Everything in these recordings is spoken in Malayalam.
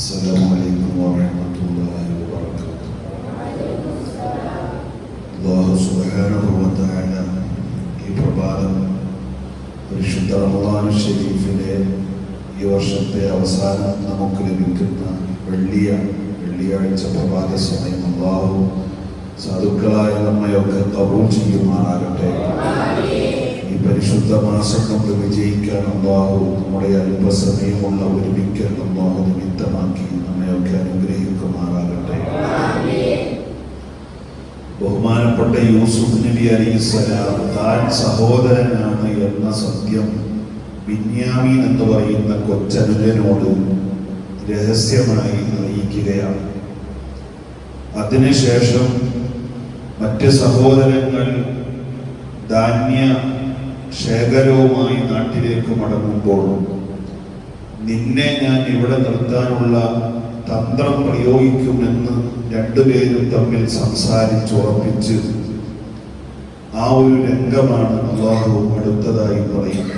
السلام عليكم ورحمة الله وبركاته അള്ളാഹു സുബ്ഹാനഹു വ തആല ഈ പ്രഭാതം പരിശുദ്ധ റമദാൻ ഷരീഫിലെ ഈ വർഷത്തെ അവസാനം നമുക്ക് ലഭിക്കുന്ന വെള്ളിയ വെള്ളിയാഴ്ച പ്രഭാത സമയം അള്ളാഹു സാധുക്കളായ നമ്മയൊക്കെ കബൂൾ ചെയ്യുമാറാകട്ടെ ഈ പരിശുദ്ധ മാസം നമ്മൾ വിജയിക്കാൻ അള്ളാഹു നമ്മുടെ അല്പസമയമുള്ള ഒരുമിക്കൽ അള്ളാഹു നിമിത്തമാക്കി നമ്മയൊക്കെ അനുഗ്രഹിക്കുമാറാകട്ടെ. ബഹുമാനപ്പെട്ട യൂസുഫ് നബി അലൈഹിസ്സലാം താൻ സഹോദരനാണ് എന്ന സത്യം ബിന്യാമീൻ എന്ന് പറയുന്ന കൊച്ചനുജനോട് രഹസ്യമായി അറിയിക്കുകയാണ്. അതിനുശേഷം മറ്റ് സഹോദരങ്ങൾ ധാന്യ ശേഖരവുമായി നാട്ടിലേക്ക് മടങ്ങുമ്പോൾ നിന്നെ ഞാൻ ഇവിടെ നിർത്താനുള്ള തന്ത്രം പ്രയോഗിക്കുമെന്ന് രണ്ടുപേരും തമ്മിൽ സംസാരിച്ചുറപ്പിച്ച് ആ ഒരു രംഗമാണ് അള്ളാഹു അടുത്തതായി പറയുന്നത്.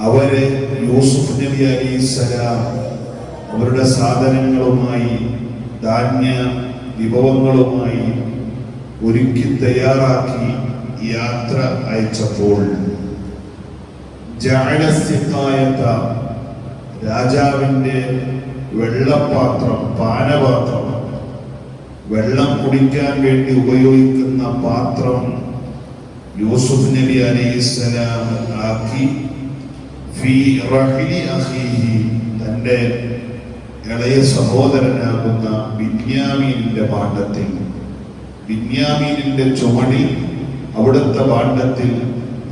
അവരെ യൂസുഫ് നബി അലി സലാം അവരുടെ സാധനങ്ങളുമായി ധാന്യ വിഭവങ്ങളുമായി ഒരുക്കി തയ്യാറാക്കി യാത്ര അയച്ചപ്പോൾ ജാലസിക്കായത്ത രാജാവിന്റെ വെള്ളപ്പാത്രം പാനപാത്രം വെള്ളം കുടിക്കാൻ വേണ്ടി ഉപയോഗിക്കുന്ന പാത്രം യൂസുഫ് നബി അലൈഹിസ്സലാം ആക്കി. ഫീ തന്റെ ഇളയ സഹോദരനാകുന്ന ബിന്യാമീനിന്റെ പാണ്ഡത്തിൽ ബിന്യാമീനിന്റെ ചുമടിൽ അവിടുത്തെ പാണ്ഡത്തിൽ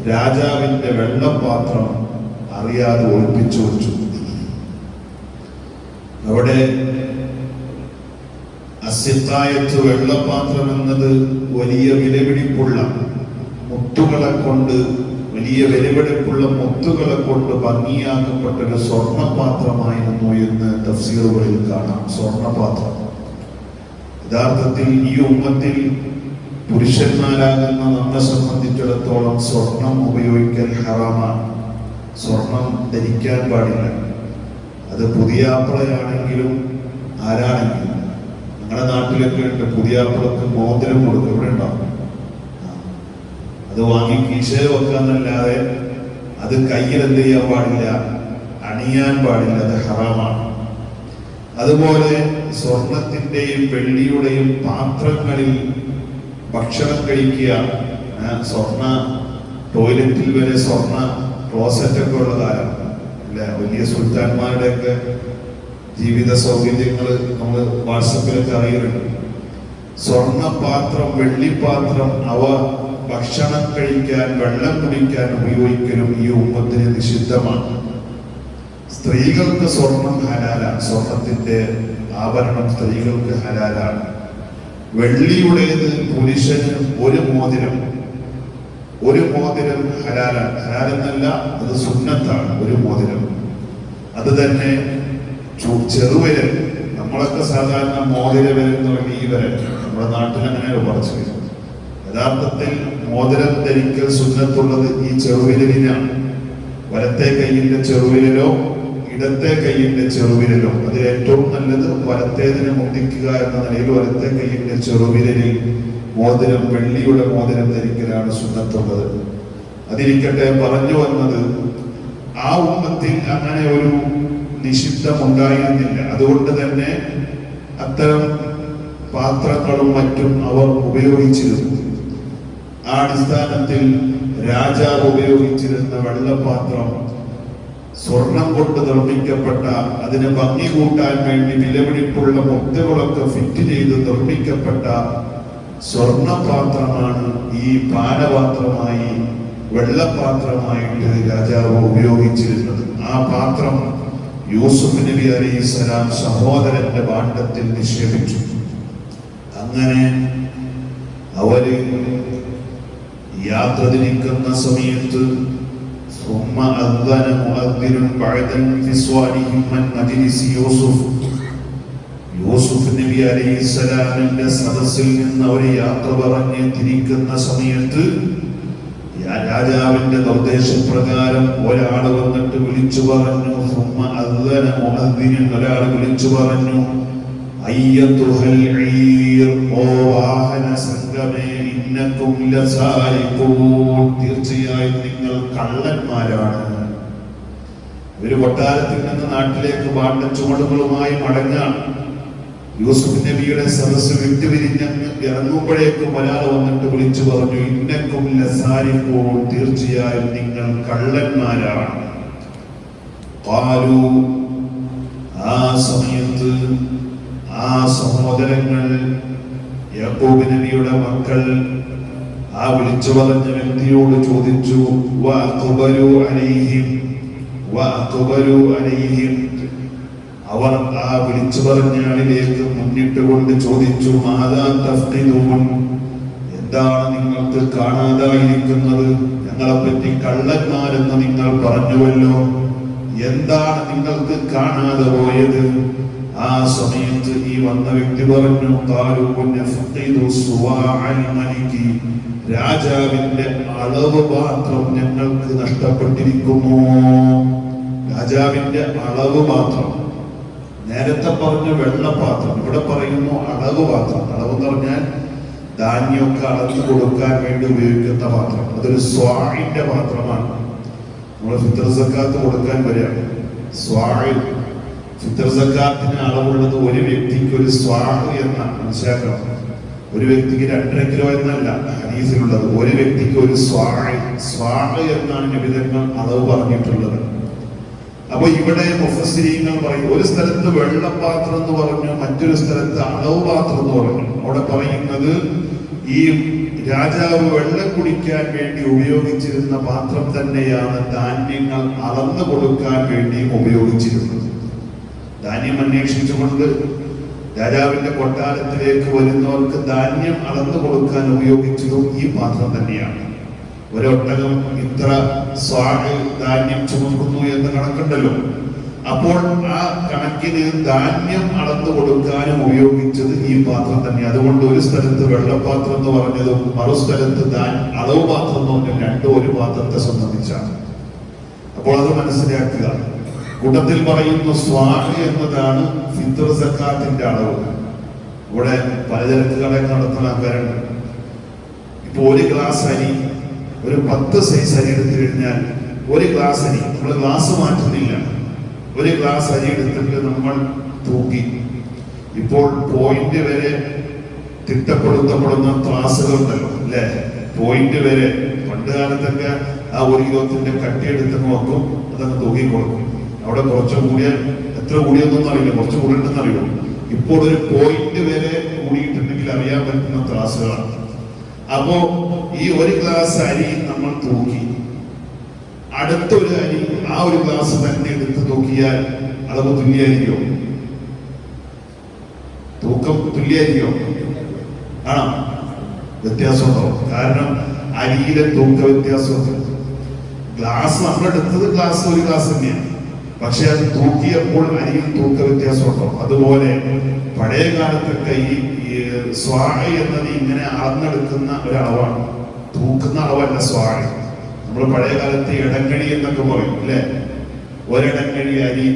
രാജാവിന്റെ വെള്ളപാത്രം അറിയാതെ ഒളിപ്പിച്ചു വച്ചു. അവിടെ അസ്യത്തായത്ത് വെള്ളപാത്രം എന്നത് വലിയ വിലപിടിപ്പുള്ള മുത്തുകളെ കൊണ്ട് വലിയ വിലപിടിപ്പുള്ള മുത്തുകളെ കൊണ്ട് ഭംഗിയാക്കപ്പെട്ട ഒരു സ്വർണപാത്രമായിരുന്നു എന്ന് തഫ്സീറുകളിൽ കാണാം. സ്വർണപാത്രം. യഥാർത്ഥത്തിൽ ഈ ഉമ്മത്തിൽ പുരുഷന്മാരാകുന്ന നമ്മെ സംബന്ധിച്ചിടത്തോളം സ്വർണം ഉപയോഗിക്കാൻ ഹറാമാണ്. സ്വർണം ധരിക്കാൻ പാടില്ല. അത് പുതിയാപ്പിളയാണെങ്കിലും ആരാണെങ്കിലും. ഞങ്ങളുടെ നാട്ടിലൊക്കെ ഉണ്ട്. പുതിയാപ്പിളക്ക് മോതിരം കൊടുക്കും. ഇവിടെ ഉണ്ടാവും? അത് വാങ്ങി കീശയിൽ വെക്കാന്നല്ലാതെ അത് കയ്യിൽ എന്ത് ചെയ്യാൻ പാടില്ല അണിയാൻ പാടില്ല അത് ഹറാമാണ്. അതുപോലെ സ്വർണത്തിന്റെയും വെള്ളിയുടെയും പാത്രങ്ങളിൽ ഭക്ഷണം കഴിക്കുക സ്വർണ ടോയ്ലറ്റിൽ വരെ സ്വർണ ക്ലോസറ്റ് ഒക്കെ ഉള്ള കാലം. അല്ലെ വലിയ സുൽത്താൻമാരുടെയൊക്കെ ജീവിത സൗകര്യങ്ങൾ നമ്മൾ വാട്സപ്പിലൊക്കെ അറിയുന്നുണ്ട്. സ്വർണപാത്രം വെള്ളിപ്പാത്രം അവ ഭക്ഷണം കഴിക്കാൻ വെള്ളം കുടിക്കാൻ ഉപയോഗിക്കലും ഈ ഉമ്മത്തിന് നിഷിദ്ധമാണ്. സ്ത്രീകൾക്ക് സ്വർണം ഹലാലാണ്. സ്വർണത്തിന്റെ ആഭരണം സ്ത്രീകൾക്ക് ഹലാലാണ്. വെള്ളിയുടേത് പുരുഷന് ഒരു മോതിരം. ഒരു മോതിരം ഹലാലാണ്. ഹലാലെന്നല്ല അത് സുന്നത്താണ്. ഒരു മോതിരം. അത് തന്നെ ചെറുവര് നമ്മളൊക്കെ സാധാരണ മോതിര പറഞ്ഞ ഈ വിരൽ. നമ്മുടെ നാട്ടിൽ അങ്ങനെ പറച്ചു യഥാർത്ഥത്തിൽ മോതിരം ധരിക്കൽ സുന്നത്തുള്ളത് ഈ ചെറുവിരലിനാണ് വലത്തെ കൈയിന്റെ ചെറുവിരലോ ഇടത്തെ കൈയിന്റെ ചെറുവിരലോ. അതിൽ ഏറ്റവും നല്ലത് വലത്തേതിനെ മുട്ടിക്കുക എന്ന നിലയിൽ വലത്തെ കൈയിന്റെ ചെറുവിരലിൽ മോതിരം വെള്ളിയുടെ മോതിരം ധരിക്കലാണ് സുന്നത്തുള്ളത്. അതിരിക്കട്ടെ പറഞ്ഞു വന്നത് ആ ഉമ്മത്തിൽ അങ്ങനെ ഒരു നിഷിദ്ധം ഉണ്ടായിരുന്നില്ല അതുകൊണ്ട് തന്നെ അത്തരം പാത്രങ്ങളും മറ്റും അവർ ഉപയോഗിച്ചിരുന്നു. ആ അടിസ്ഥാനത്തിൽ രാജാവ് ഉപയോഗിച്ചിരുന്ന വെള്ളപാത്രം സ്വർണം കൊണ്ട് നിർമ്മിക്കപ്പെട്ട അതിനെ ഭംഗി കൂട്ടാൻ വേണ്ടി വിലപിടിപ്പുള്ള മുത്തുകളൊക്കെ ഫിറ്റ് ചെയ്ത് നിർമ്മിക്കപ്പെട്ട സ്വർണപാത്രമാണ് ഈ പാനപാത്രമായി വെള്ളപാത്രമായിട്ട് രാജാവ് ഉപയോഗിച്ചിരുന്നത്. ആ പാത്രം യൂസുഫ് നബി അലൈഹി സ്വലാം സഹോദരന്റെ ഭാണ്ഡത്തിൽ നിക്ഷേപിച്ചു. അങ്ങനെ അവർ യാത്ര തിരിക്കുന്ന സമയത്ത് ثم أذن مؤذن بعد انفصالهم من مجلس يوسف യൂസുഫ് നബി അലൈഹി സ്വലാമിന്റെ സദസ്സിൽ നിന്ന് അവർ യാത്ര പറഞ്ഞ് തിരിക്കുന്ന സമയത്ത് രാജാവിന്റെ നിർദ്ദേശപ്രകാരം ഒരാൾ വന്നിട്ട് വിളിച്ചു പറഞ്ഞു സുമ്മ അദ്ദന മുഅദ്ദിനൻ ഒരാൾ വിളിച്ചു പറഞ്ഞു അയ്യത്തുഹൽ ഈർ ഓ വാഹന സംഗമേ ഇന്നക്കും ലസാരിഖൂൻ തീർച്ചയായും നിങ്ങൾ കള്ളന്മാരാണ്. ഒരു കൊട്ടാരത്തിൽ നിന്ന് നാട്ടിലേക്ക് വാണ്ട ചുമടുകളുമായി മടങ്ങാൻ യൂസുഫ് നബിയുടെ സദസ് വിട്ടുപിരിഞ്ഞങ്ങ് ഇറങ്ങുമ്പോഴേക്കും ഒരാൾ വന്നിട്ട് വിളിച്ചു പറഞ്ഞു ഇന്നക്കും ലസാരിപ്പോൾ തീർച്ചയായും നിങ്ങൾ കള്ളന്മാരാണ്. പാലു ആ സമയത്ത് ആ സഹോദരങ്ങൾ യാക്കോബ് നബിയുടെ മക്കൾ ആ വിളിച്ചു പറഞ്ഞ വ്യക്തിയോട് ചോദിച്ചു അവർ ആ വിളിച്ചു പറഞ്ഞ ആളിലേക്ക് മുന്നിട്ട് കൊണ്ട് ചോദിച്ചു മാതാ തഫ്തിദൂൻ എന്താണ് നിങ്ങൾക്ക് കാണാതായിരിക്കുന്നത്? ഞങ്ങളെ പറ്റി കള്ളന്മാരെന്ന് നിങ്ങൾ പറഞ്ഞുവല്ലോ. എന്താണ് നിങ്ങൾക്ക് കാണാതെ പോയത്? ആ സമയത്ത് ഈ വന്ന വ്യക്തി പറഞ്ഞു. രാജാവിന്റെ അളവ് മാത്രം ഞങ്ങൾക്ക് നഷ്ടപ്പെട്ടിരിക്കുന്നു രാജാവിന്റെ അളവ് മാത്രം. നേരത്തെ പറഞ്ഞ വെള്ളപാത്രം ഇവിടെ പറയുന്നു അളവ് പാത്രം. അളവ് എന്ന് പറഞ്ഞാൽ ധാന്യമൊക്കെ അളന്ന് കൊടുക്കാൻ വേണ്ടി ഉപയോഗിക്കുന്ന പാത്രം. അതൊരു സ്വാഴിന്റെ പാത്രമാണ്. നമ്മൾ ഫിത്തർ സക്കാത്ത് കൊടുക്കാൻ വരികയാണ് സ്വാഴ് ഫിത്തർ സക്കാത്തിന് അളവുള്ളത് ഒരു വ്യക്തിക്ക് ഒരു സ്വാഹ് എന്ന മനസ്സിലാക്കണം. ഒരു വ്യക്തിക്ക് രണ്ടര കിലോ എന്നല്ല ഹരീസിലുള്ളത് ഒരു വ്യക്തിക്ക് ഒരു സ്വാഹ് സ്വാഹ് എന്നാണ് നിബിധങ്ങൾ അളവ് പറഞ്ഞിട്ടുള്ളത്. അപ്പൊ ഇവിടെ മുഫസ്സിരീങ്ങൾ പറയും ഒരു സ്ഥലത്ത് വെള്ളപാത്രം എന്ന് പറഞ്ഞു മറ്റൊരു സ്ഥലത്ത് അളവ് പാത്രം എന്ന് പറഞ്ഞു. അവിടെ പറയുന്നത് ഈ രാജാവ് വെള്ളം കുടിക്കാൻ വേണ്ടി ഉപയോഗിച്ചിരുന്ന പാത്രം തന്നെയാണ് ധാന്യങ്ങൾ അളന്നു കൊടുക്കാൻ വേണ്ടിയും ഉപയോഗിച്ചിരുന്നത്. ധാന്യം അന്വേഷിച്ചുകൊണ്ട് രാജാവിന്റെ കൊട്ടാരത്തിലേക്ക് വരുന്നവർക്ക് ധാന്യം അളന്നു കൊടുക്കാൻ ഉപയോഗിച്ചതും ഈ പാത്രം തന്നെയാണ്. ഒരൊട്ടകം ഇത്ര സ്വാഗ് ധാന്യം ചുമക്കുന്നു എന്ന് കണക്കുണ്ടല്ലോ. അപ്പോൾ ആ കണക്കിന് ധാന്യം അളന്നു കൊടുക്കാനും ഉപയോഗിച്ചത് ഈ പാത്രം തന്നെ. അതുകൊണ്ട് ഒരു സ്ഥലത്ത് വെള്ളപാത്രം എന്ന് പറഞ്ഞതും മറു സ്ഥലത്ത് അളവ് പാത്രം എന്ന് പറഞ്ഞ രണ്ടും ഒരു പാത്രത്തെ സംബന്ധിച്ചാണ്. അപ്പോൾ അത് മനസ്സിലാക്കുക. കൂട്ടത്തിൽ പറയുന്ന സ്വാഹി എന്നതാണ് ഫിത്തർ സക്കാത്തിന്റെ അളവ്. ഇവിടെ പലചരക്ക് കട നടത്തുന്ന ഇപ്പൊ ഒരു ഗ്ലാസ് അരി ഒരു പത്ത് സൈസ് അരി എടുത്തു കഴിഞ്ഞാൽ ഒരു ഗ്ലാസ് അരി നമ്മൾ ഗ്ലാസ് മാറ്റുന്നില്ല. ഒരു ഗ്ലാസ് അരി എടുത്തിട്ട് നമ്മൾ തൂക്കി. ഇപ്പോൾ പോയിന്റ് വരെ തിട്ടപ്പെടുത്തപ്പെടുന്ന ക്ലാസ്സുകൾ ഉണ്ടല്ലോ അല്ലേ? പോയിന്റ് വരെ. പണ്ട് കാലത്തൊക്കെ ആ ഒരു കിലോത്തിന്റെ കട്ടിയെടുത്ത് നോക്കും അതങ്ങ് തൂക്കി കൊടുക്കും അവിടെ കുറച്ച് കൂടിയാൽ എത്ര കൂടിയൊന്നും അറിയില്ല കുറച്ച് കൂടിയിട്ടുണ്ടെന്ന് അറിയുമോ ഇപ്പോൾ ഒരു പോയിന്റ് വരെ കൂടിയിട്ടുണ്ടെങ്കിൽ അറിയാൻ പറ്റുന്ന ക്ലാസ്സുകളാണ്. അപ്പോ ഈ ഒരു ക്ലാസ് അരി നമ്മൾ തൂക്കി. അടുത്തൊരു അരി ആ ഒരു ക്ലാസ് തന്നെ എടുത്ത് തൂക്കിയാൽ അളവ് തുല്യായിരിക്കോ തൂക്കം തുല്യായിരിക്കോ ആണോ വ്യത്യാസമുണ്ടോ? കാരണം അരിയിലെ തൂക്ക വ്യത്യാസമുണ്ട്. ഗ്ലാസ് നമ്മൾ എടുത്തത് ഗ്ലാസ് ഒരു ഗ്ലാസ് തന്നെയാണ്. പക്ഷെ അത് തൂക്കിയപ്പോൾ അരിയിൽ തൂക്ക വ്യത്യാസമുണ്ടോ? അതുപോലെ പഴയ കാലത്തൊക്കെ ഈ സ്വാഴ എന്നത് ഇങ്ങനെ അളന്നെടുക്കുന്ന ഒരളവാണ്. തൂക്കുന്ന അളവല്ല സ്വാഴ നമ്മൾ പഴയ കാലത്ത് ഇടങ്ങഴി എന്നൊക്കെ പറയും അല്ലെ? ഒരിടങ്ങഴി അരി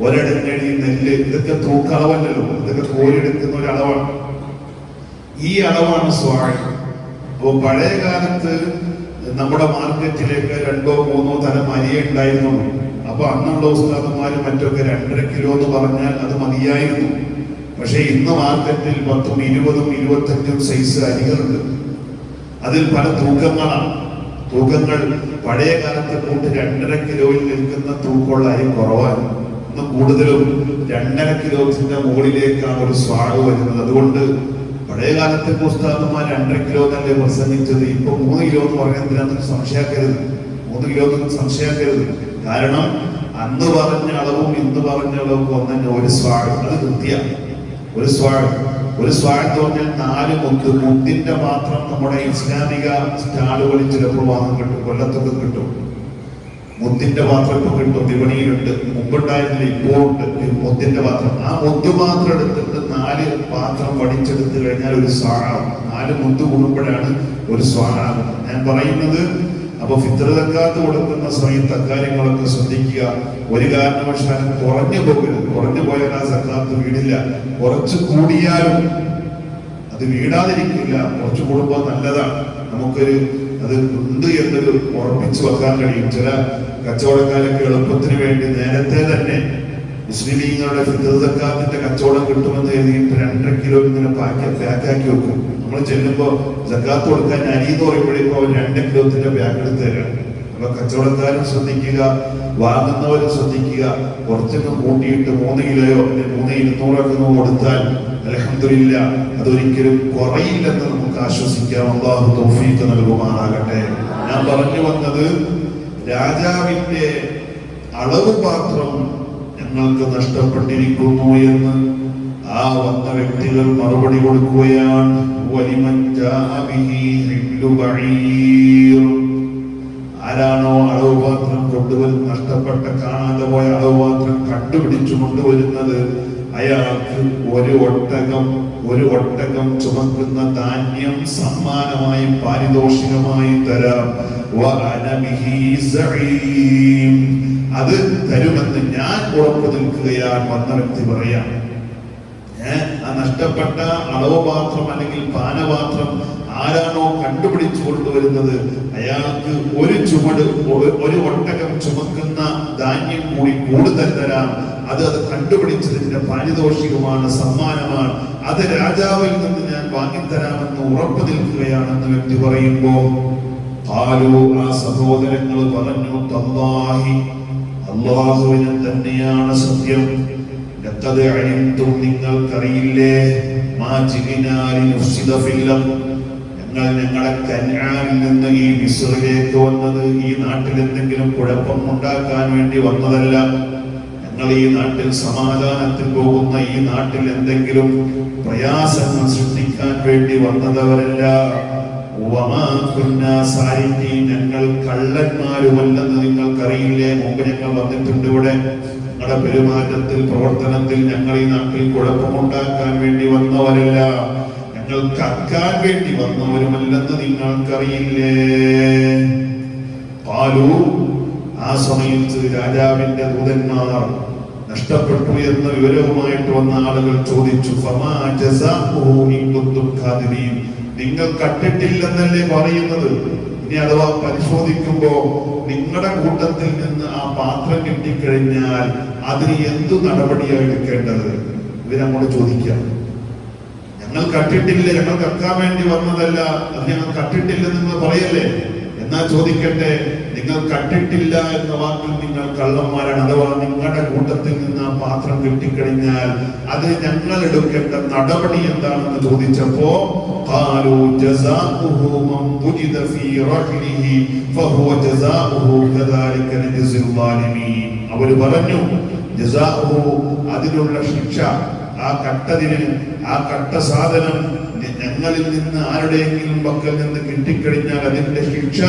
ഒരിടങ്ങഴി നെല്ല് ഇതൊക്കെ തൂക്കളവല്ലല്ലോ ഇതൊക്കെ കോരിയെടുക്കുന്ന ഒരു ഈ അളവാണ് സ്വാഴ അപ്പോ പഴയ കാലത്ത് നമ്മുടെ മാർക്കറ്റിലേക്ക് രണ്ടോ മൂന്നോ തരം അരിയേ ഉണ്ടായിരുന്നുള്ളൂ അപ്പൊ അന്നുള്ള ഉസ്താദന്മാരും മറ്റൊക്കെ രണ്ടര കിലോ എന്ന് പറഞ്ഞാൽ അത് മതിയായിരുന്നു. പക്ഷെ ഇന്ന് മാർക്കറ്റിൽ പത്തും ഇരുപതും ഇരുപത്തഞ്ചും സൈസ് അരികളുണ്ട്. അതിൽ പല തൂക്കങ്ങളാണ്. തൂക്കങ്ങൾ പഴയ കാലത്തെ കൂട്ട് രണ്ടര കിലോയിൽ നിൽക്കുന്ന തൂക്കമുള്ള അരി കുറവാണ്. ഇന്ന് കൂടുതലും രണ്ടര കിലോത്തിന്റെ മുകളിലേക്കാണ് ഒരു സ്വാഗ് വരുന്നത്. അതുകൊണ്ട് പഴയ കാലത്തെ പുസ്തകന്മാർ രണ്ടര കിലോ തന്നെ പ്രസംഗിച്ചത്? ഇപ്പൊ മൂന്ന് കിലോ എന്ന് പറയുന്നതിനകത്ത് സംശയാക്കരുത് മൂന്ന് കിലോ സംശയാക്കരുത് കാരണം അന്ന് പറഞ്ഞ അളവും ഇന്ന് പറഞ്ഞ അളവും ഒന്നെ ഒരു സ്വാഗ് അത് കൃത്യമാണ് ഒരു സ്വാഗ് ഒരു സ്വാഗ് എന്ന് പറഞ്ഞാൽ നാല് മുത്ത് മുത്തിന്റെ പാത്രം നമ്മുടെ ഇസ്ലാമിക സ്റ്റാളുകളിൽ ചിലപ്പോൾ വാങ്ങാൻ കിട്ടും കൊല്ലത്തൊക്കെ കിട്ടും. മുത്തിന്റെ പാത്രം ഇപ്പൊ കിട്ടും വിപണിയിലുണ്ട് മുമ്പുണ്ടായിരുന്നില്ല ഇപ്പോൾ ഉണ്ട്. മുത്തിന്റെ പാത്രം ആ മുത്ത് മാത്രം എടുത്തിട്ട് നാല് പാത്രം വടിച്ചെടുത്ത് കഴിഞ്ഞാൽ ഒരു സ്വാഴാവും നാല് മുത്ത് കൂടുമ്പോഴാണ് ഒരു സ്വാഗാകുന്നത് ഞാൻ പറയുന്നത് അപ്പൊ ഫിത്രതക്കാത്ത് കൊടുക്കുന്ന സമയത്ത് അക്കാര്യങ്ങളൊക്കെ ശ്രദ്ധിക്കുക. ഒരു കാരണവശാലും കുറഞ്ഞു പോകരുത്. കുറഞ്ഞു പോയാൽ സക്കാത്ത് വീടില്ല. കുറച്ചു കൂടിയാലും അത് വീടാതിരിക്കില്ല. കുറച്ച് കൂടുമ്പോൾ നല്ലതാണ്. നമുക്കൊരു അത് ഉണ്ട് എന്നൊരു ഉറപ്പിച്ചു വെക്കാൻ കഴിയും. ചില കച്ചവടക്കാരൊക്കെ എളുപ്പത്തിന് വേണ്ടി നേരത്തെ തന്നെ മുസ്ലിം ലീഗുകളുടെ ഫിത്തക്കാത്തിന്റെ കച്ചവടം കിട്ടുമെന്ന് എഴുതിയിട്ട് രണ്ടര കിലോ ഇങ്ങനെ പാക്ക് പാക്കാക്കി വെക്കും. നമ്മൾ ചെല്ലുമ്പോ ജക്കാത്ത് കൊടുക്കാൻ അരി എന്ന് പറയുമ്പോഴേക്കും അവർ രണ്ട് കിലോത്തിന്റെ ബാഗ് എടുത്ത് തരാണ്. അപ്പൊ കച്ചവടക്കാരും ശ്രദ്ധിക്കുക വാങ്ങുന്നവരും ശ്രദ്ധിക്കുക. കുറച്ചൊക്കെ കൂട്ടിയിട്ട് മൂന്ന് കിലോയോ അല്ലെങ്കിൽ മൂന്ന് ഇരുന്നൂറൊക്കെ കൊടുത്താൽ അലഹമില്ല അതൊരിക്കലും കുറയില്ലെന്ന് നമുക്ക് ആശ്വസിക്കാം. അള്ളാഹു തൗഫീഖ് നൽകുമാറാകട്ടെ. ഞാൻ പറഞ്ഞു വന്നത് രാജാവിന്റെ അളവ് പാത്രം ഞങ്ങൾക്ക് നഷ്ടപ്പെട്ടിരിക്കുന്നു എന്ന് ആ വന്ന വ്യക്തികൾ മറുപടി കൊടുക്കുകയാണ്. ആരാണോ അളവുപാത്രം കൊണ്ടുവരും നഷ്ടപ്പെട്ട കാണാതെ പോയ അളവുപാത്രം കണ്ടുപിടിച്ചു കൊണ്ടുവരുന്നത് അയാൾക്ക് ഒരു ഒട്ടകം ഒരു ഒട്ടകം ചുമക്കുന്ന ധാന്യം സമ്മാനമായി പാരിതോഷികമായി തരാം. അത് തരുമെന്ന് ഞാൻ ഉറപ്പു നിൽക്കുകയാണ് വന്ന വ്യക്തി പറയാം ആ നഷ്ടപ്പെട്ട അളവുപാത്രം അല്ലെങ്കിൽ പാനപാത്രം ആരാണോ കണ്ടുപിടിച്ചു കൊണ്ടുവരുന്നത് അയാൾക്ക് ഒരു ചുമട് ഒരു ഒട്ടകം ചുമക്കുന്ന ധാന്യം കൂടി കൂടുതൽ തരാം. അത് അത് കണ്ടുപിടിച്ചതിന്റെ പാരിതോഷികമാണ് സമ്മാനമാണ്. അത് രാജാവിൽ നിന്ന് ഞാൻ വാങ്ങിത്തരാമെന്ന് ഉറപ്പു നിൽക്കുകയാണെന്ന് വ്യക്തി പറയുമ്പോൾ ആ സഹോദരങ്ങൾ പറഞ്ഞു തല്ലാഹി അള്ളാഹുവിനെ തന്നെയാണ് സത്യം നിങ്ങൾക്കറിയില്ലേ? ഞങ്ങൾ ഞങ്ങളെ കന്യാനിൽ നിന്ന് ഈ മിസ്രിലേക്ക് വന്നത് ഈ നാട്ടിൽ എന്തെങ്കിലും കുഴപ്പം ഉണ്ടാക്കാൻ വേണ്ടി വന്നതല്ല. ഞങ്ങൾ ഈ നാട്ടിൽ സമാധാനത്തിൽ പോകുന്ന ഈ നാട്ടിൽ എന്തെങ്കിലും പ്രയാസങ്ങൾ സൃഷ്ടിക്കാൻ വേണ്ടി വന്നതവരല്ല. ഞങ്ങൾ കള്ളന്മാരുമല്ലെന്ന് നിങ്ങൾക്കറിയില്ലേ? മുമ്പ് ഞങ്ങൾ വന്നിട്ടുണ്ട് ഇവിടെ. ഞങ്ങളുടെ പെരുമാറ്റത്തിൽ പ്രവർത്തനത്തിൽ ഞങ്ങൾ ഈ നാട്ടിൽ കുഴപ്പമുണ്ടാക്കാൻ വേണ്ടി വന്നവരല്ല. ഞങ്ങൾ കക്കാൻ വേണ്ടി വന്നവരുമല്ലെന്ന് നിങ്ങൾക്കറിയില്ലേ? പാലു ആ സമയത്ത് രാജാവിന്റെ ദൂതന്മാർ നഷ്ടപ്പെട്ടു എന്ന വിവരവുമായിട്ട് വന്ന ആളുകൾ ചോദിച്ചു "ഫമാ ജസാഉഹു ഇൻ കുന്തും ഖാദിബീൻ?" നിങ്ങൾ കട്ടിട്ടില്ലെന്നല്ലേ പറയുന്നത്. ഇനി അഥവാ പരിശോധിക്കുമ്പോ നിങ്ങളുടെ കൂട്ടത്തിൽ നിന്ന് ആ പാത്രം കിട്ടിക്കഴിഞ്ഞാൽ അതിന് എന്തു നടപടിയാണ് എടുക്കേണ്ടത്? നമ്മൾ ചോദിക്കാം. ഞങ്ങൾ കട്ടിട്ടില്ല ഞങ്ങൾ കക്കാൻ വേണ്ടി വന്നതല്ല. അത് ഞങ്ങൾ കട്ടിട്ടില്ലെന്ന് നിങ്ങൾ പറയല്ലേ? എന്നാ ചോദിക്കട്ടെ? നിങ്ങൾ കണ്ടിട്ടില്ല എന്ന വാക്കിൽ നിങ്ങൾ കള്ളന്മാരാണ്. അഥവാ നിങ്ങളുടെ കൂട്ടത്തിൽ നിന്ന് ആ പാത്രം കിട്ടിക്കഴിഞ്ഞാൽ അത് ഞങ്ങൾ എടുക്കേണ്ട നടപടി എന്താണെന്ന് ചോദിച്ചപ്പോ അവർ പറഞ്ഞു അതിനുള്ള ശിക്ഷ ആ കട്ടതിന് ആ കട്ട സാധനം ഞങ്ങളിൽ നിന്ന് ആരുടെയെങ്കിലും പക്കൽ നിന്ന് കിട്ടിക്കഴിഞ്ഞാൽ അതിന്റെ ശിക്ഷ.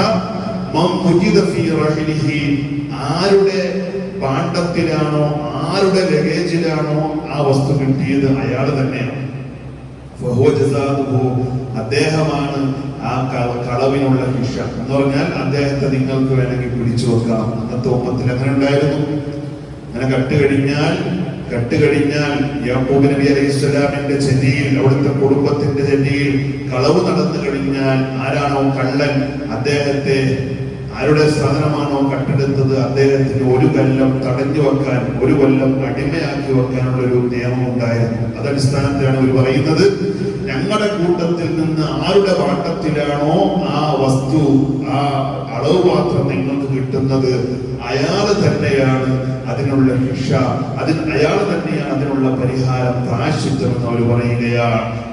ആരുടെ പാണ്ഡത്തിലാണോ ആരുടെ ലഗേജിലാണോ ആ വസ്തു കിട്ടിയത് അയാൾ തന്നെയാണ്. അദ്ദേഹമാണ് ആ കളവിനുള്ള ശിക്ഷ എന്ന് പറഞ്ഞാൽ അദ്ദേഹത്തെ നിങ്ങൾക്ക് വേണമെങ്കിൽ പിടിച്ചു വെക്കാം അന്നത്തെ ഒപ്പത്തിൽ അങ്ങനെ ഉണ്ടായിരുന്നു അങ്ങനെ കട്ടുകഴിഞ്ഞാൽ കട്ടുകഴിഞ്ഞാൽ യാക്കൂബ് നബി അലൈഹി സ്വലാമിന്റെ ചെന്നിയിൽ അവിടുത്തെ കുടുംബത്തിന്റെ ചെന്നിയിൽ കളവ് നടന്നു കഴിഞ്ഞാൽ ആരാണോ കള്ളൻ? അദ്ദേഹത്തെ ആരുടെ സാധനമാണോ കട്ടെടുത്തത്? അദ്ദേഹത്തിന് ഒരു കൊല്ലം തടഞ്ഞു വെക്കാൻ ഒരു കൊല്ലം അടിമയാക്കി വെക്കാനുള്ള ഒരു നിയമം ഉണ്ടായിരുന്നു. അതടിസ്ഥാനത്തിലാണ് അവർ പറയുന്നത്. ഞങ്ങളുടെ കൂട്ടത്തിൽ നിന്ന് ആരുടെ വാട്ടത്തിലാണോ ആ വസ്തു ആ അളവ് മാത്രം നിങ്ങൾക്ക് കിട്ടുന്നത് അയാൾ തന്നെയാണ് അതിനുള്ള ശിക്ഷ അതിന് അയാൾ തന്നെയാണ് അതിനുള്ള പരിഹാരം പ്രായശ്ചിത്തം എന്ന് അവർ പറയുകയാണ്.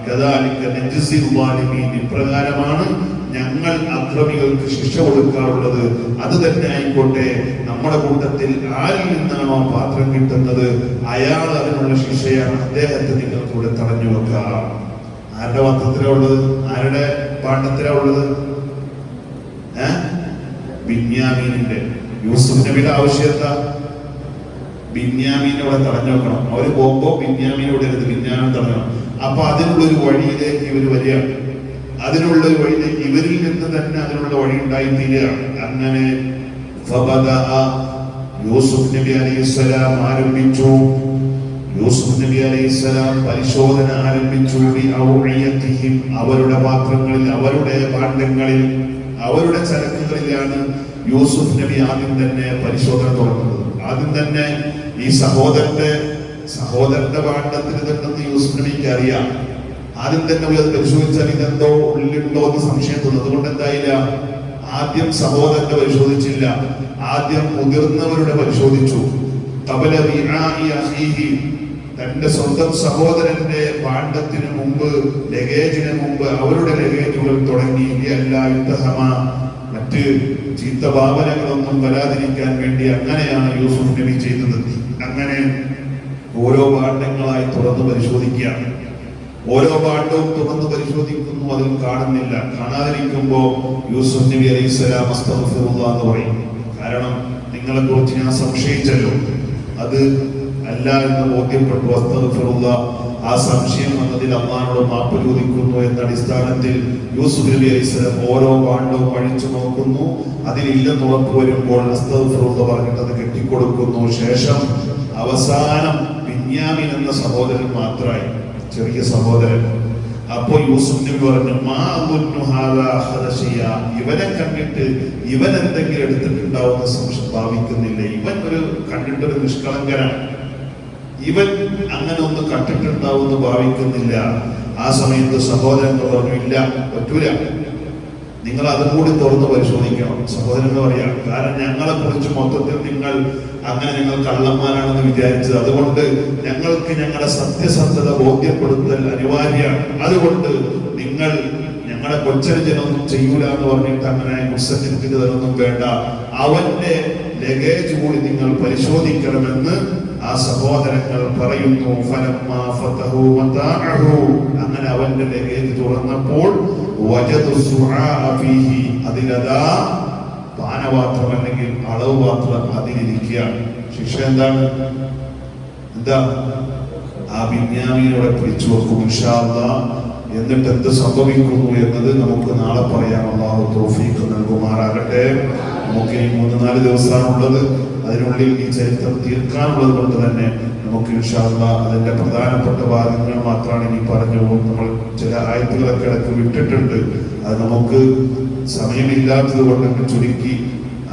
ഇപ്രകാരമാണ് ഞങ്ങൾ അക്രമികൾക്ക് ശിക്ഷ കൊടുക്കാറുള്ളത്. അത് തന്നെ ആയിക്കോട്ടെ നമ്മുടെ കൂട്ടത്തിൽ ആരിൽ നിന്നാണോ പാത്രം കിട്ടുന്നത്? അയാൾ അതിനുള്ള ശിക്ഷയാണ് അദ്ദേഹത്തെ നിങ്ങൾക്ക് കൂടെ തടഞ്ഞു വെക്കാം ആരുടെ പത്രത്തിലാ ഉള്ളത്? ആരുടെ പാട്ടത്തിലാ ഉള്ളത്? ഏഹ് ബിന്യാമീനിന്റെ. യൂസുഫ് നബിയുടെ ആവശ്യം എന്താ ബിന്യാമീനെ ഇവിടെ തടഞ്ഞു വെക്കണം. അവർ പോകുമ്പോ ബിന്യാമീനോട് എടുത്ത് ബിന്യാമിനെ തടഞ്ഞു അപ്പൊ അതിനുള്ള ഒരു വഴിയിലേക്ക് ഇവർ വരികയാണ്. അതിനുള്ള ഒരു വഴിയിലേക്ക് ഇവരിൽ നിന്ന് തന്നെ അതിനുള്ള വഴി ഉണ്ടായി തീരുകയാണ്. അങ്ങനെ യൂസുഫ് നബി അലൈഹിസ്സലാം ആരംഭിച്ചു. യൂസുഫ് നബി അലൈഹിസ്സലാം പരിശോധന ആരംഭിച്ചു. അവരുടെ പാത്രങ്ങളിൽ അവരുടെ പാണ്ഡങ്ങളിൽ അവരുടെ ചരക്കുകളിലാണ് യൂസുഫ് നബി ആദ്യം തന്നെ പരിശോധന തുറക്കുന്നത് ആദ്യം തന്നെ ഈ സഹോദരന്റെ സഹോദരന്റെ പാണ്ഡത്തിന് ഇതുണ്ടെന്ന് യൂസുഫ് അറിയാം. ആദ്യം തന്നെ ഉള്ളത് പരിശോധിച്ചാൽ ഇതെന്തോ ഉള്ളിലുണ്ടോ എന്ന് സംശയം തോന്നുന്നു. അതുകൊണ്ട് എന്തായില്ല? ആദ്യം സഹോദരന്റെ പരിശോധിച്ചില്ല. ആദ്യം മുതിർന്നവരുടെ പരിശോധിച്ചു. തന്റെ സ്വന്തം സഹോദരന്റെ പാണ്ഡത്തിന് മുമ്പ് ലഗേജിന് മുമ്പ് അവരുടെ ലഗേജുകൾ തുടങ്ങി. അല്ല യുദ്ധഹമ മറ്റ് ചീത്ത ഭാവനകളൊന്നും വരാതിരിക്കാൻ വേണ്ടി അങ്ങനെയാണ് യൂസുഫ് നബി ചെയ്തത്. അങ്ങനെ ഓരോ പാഠങ്ങളായി തുറന്ന് പരിശോധിക്കുകയാണ്. ഓരോ പാഠവും തുറന്ന് പരിശോധിക്കുന്നു അതിൽ കാണുന്നില്ല. കാണാതിരിക്കുമ്പോ യൂസുഫ് നബി അലൈഹി സ്വലാം എന്ന് പറയും. കാരണം നിങ്ങളെ കുറിച്ച് ഞാൻ സംശയിച്ചല്ലോ. അത് അല്ല എന്ന് ബോധ്യപ്പെട്ടു. അസ്തഗ്ഫിറുല്ലാഹ് ആ സംശയം വന്നതിൽ അമ്മാനോട് മാപ്പ് ചോദിക്കുന്നു എന്ന അടിസ്ഥാനത്തിൽ യൂസുഫ് നബി അലിസ്ലാം ഓരോ വാണ്ടും പഴിച്ചു നോക്കുന്നു. അതിലില്ലെന്ന് ഉറപ്പ് വരുമ്പോൾ അസ്തഫുറത്ത് പറഞ്ഞിട്ട് അത് കെട്ടിക്കൊടുക്കുന്നു. ശേഷം അവസാനം ബിന്യാമിൻ എന്ന സഹോദരൻ മാത്രമായി ചെറിയ സഹോദരൻ. അപ്പോൾ യൂസുഫ് നബി പറഞ്ഞു ഇവനെ കണ്ടിട്ട് ഇവൻ എന്തെങ്കിലും എടുത്തിട്ടുണ്ടാവുന്ന സംശയം ഭാവിക്കുന്നില്ല. ഇവൻ ഒരു കണ്ടിട്ടൊരു നിഷ്കളങ്കനാണ്. ഇവൻ അങ്ങനെ ഒന്ന് കണ്ടിട്ടുണ്ടാവുമെന്ന് ഭാവിക്കുന്നില്ല. ആ സമയത്ത് സഹോദരങ്ങൾ പറഞ്ഞു ഇല്ല പറ്റൂല. നിങ്ങൾ അതും കൂടി തുറന്ന് പരിശോധിക്കണം. സഹോദരൻ പറയാം കാരണം ഞങ്ങളെ കുറിച്ച് മൊത്തത്തിൽ നിങ്ങൾ അങ്ങനെ ഞങ്ങൾ കള്ളന്മാരാണെന്ന് വിചാരിച്ചത്. അതുകൊണ്ട് ഞങ്ങൾക്ക് ഞങ്ങളുടെ സത്യസന്ധത ബോധ്യപ്പെടുത്തൽ അനിവാര്യമാണ്. അതുകൊണ്ട് നിങ്ങൾ ഞങ്ങളെ കൊച്ചരജനൊന്നും ചെയ്യൂല എന്ന് പറഞ്ഞിട്ട് അങ്ങനെ തരൊന്നും വേണ്ട അവന്റെ ലഗേജ് കൂടി നിങ്ങൾ പരിശോധിക്കണമെന്ന് ആ സഹോദരങ്ങൾ പറയുന്നു. അങ്ങനെ അവന്റെ ലഗേജ് തുറന്നപ്പോൾ. അതിലതാ പാനപാത്രം അല്ലെങ്കിൽ അളവ് പാത്രം അതിലിരിക്കുകയാണ് ശിക്ഷ എന്താണ് എന്താ ആ ബിന്യാമിനോടെ പിടിച്ചു വെക്കും ഇൻഷാ. എന്നിട്ട് എന്ത് സംഭവിക്കുന്നു എന്നത് നമുക്ക് നാളെ പറയാം. അള്ളാഹു തോഫീക്ക് നൽകുമാറാകട്ടെ. നമുക്ക് ഈ മൂന്ന് നാല് ദിവസമാണുള്ളത്. അതിനുള്ളിൽ ഈ ചരിത്രം തീർക്കാനുള്ളത് കൊണ്ട് തന്നെ നമുക്ക് ഇൻഷാ അല്ലാഹ് അതിന്റെ പ്രധാനപ്പെട്ട ഭാഗങ്ങൾ മാത്രമാണ് ഇനി പറഞ്ഞു നമ്മൾ ചില ആയത്തുകളൊക്കെ ഇടയ്ക്ക് വിട്ടിട്ടുണ്ട്. അത് നമുക്ക് സമയമില്ലാത്തത് കൊണ്ട് ചുരുക്കി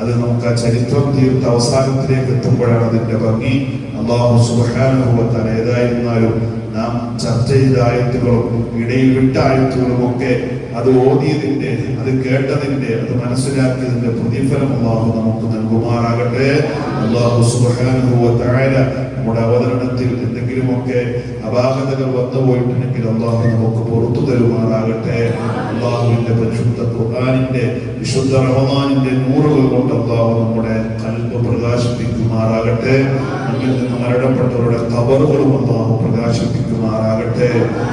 അത് നമുക്ക് ആ ചരിത്രം തീർത്ത് അവസാനത്തിലേക്ക് എത്തുമ്പോഴാണ് അതിന്റെ ഭംഗി. അള്ളാഹു സുബാനുഭവത്താൽ ഏതായിരുന്നാലും നാം ചർച്ച ചെയ്ത ആയത്തുകളും ഇടയിൽ വിട്ട ആയത്തുകളും ഒക്കെ അത് ഓതിയതിന്റെ അത് കേട്ടതിന്റെ അത് മനസ്സിലാക്കിയതിന്റെ പ്രതിഫലം അള്ളാഹു നമുക്ക് നൽകുമാറാകട്ടെ. അള്ളാഹു സുഹാനുഭവത്തായ നമ്മുടെ അവതരണത്തിൽ എന്തെങ്കിലുമൊക്കെ അപാകതകൾ വന്നു പോയിട്ടുണ്ടെങ്കിൽ അള്ളാഹു നമുക്ക് പുറത്തു തരുമാറാകട്ടെ. അള്ളാഹുവിന്റെ പരിശുദ്ധ ഖുർആാനിന്റെ വിശുദ്ധ റഹ്മാനിന്റെ നൂറുകൾ കൊണ്ട് അള്ളാഹു നമ്മുടെ കൽപ്പ് പ്രകാശിപ്പിക്കുമാറാകട്ടെ. നമ്മിൽ നിന്ന് മരണപ്പെട്ടവരുടെ കബറുകളും അള്ളാഹു പ്രകാശിപ്പിക്കുമാറാകട്ടെ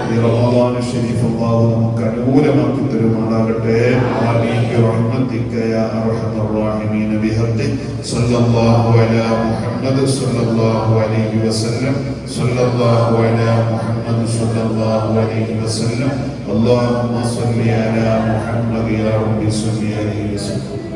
ഈ റമദാൻ ഷരീഫ് അള്ളാഹു നമുക്ക് അനുകൂലമാക്കി തരുമാറാകട്ടെ ആമീൻ برحمتك يا ارحم الراحمين بحقك صلى الله على محمد صلى الله عليه وسلم صلى الله على محمد صلى الله عليه وسلم اللهم صل على محمد يا رب صل عليه وسلم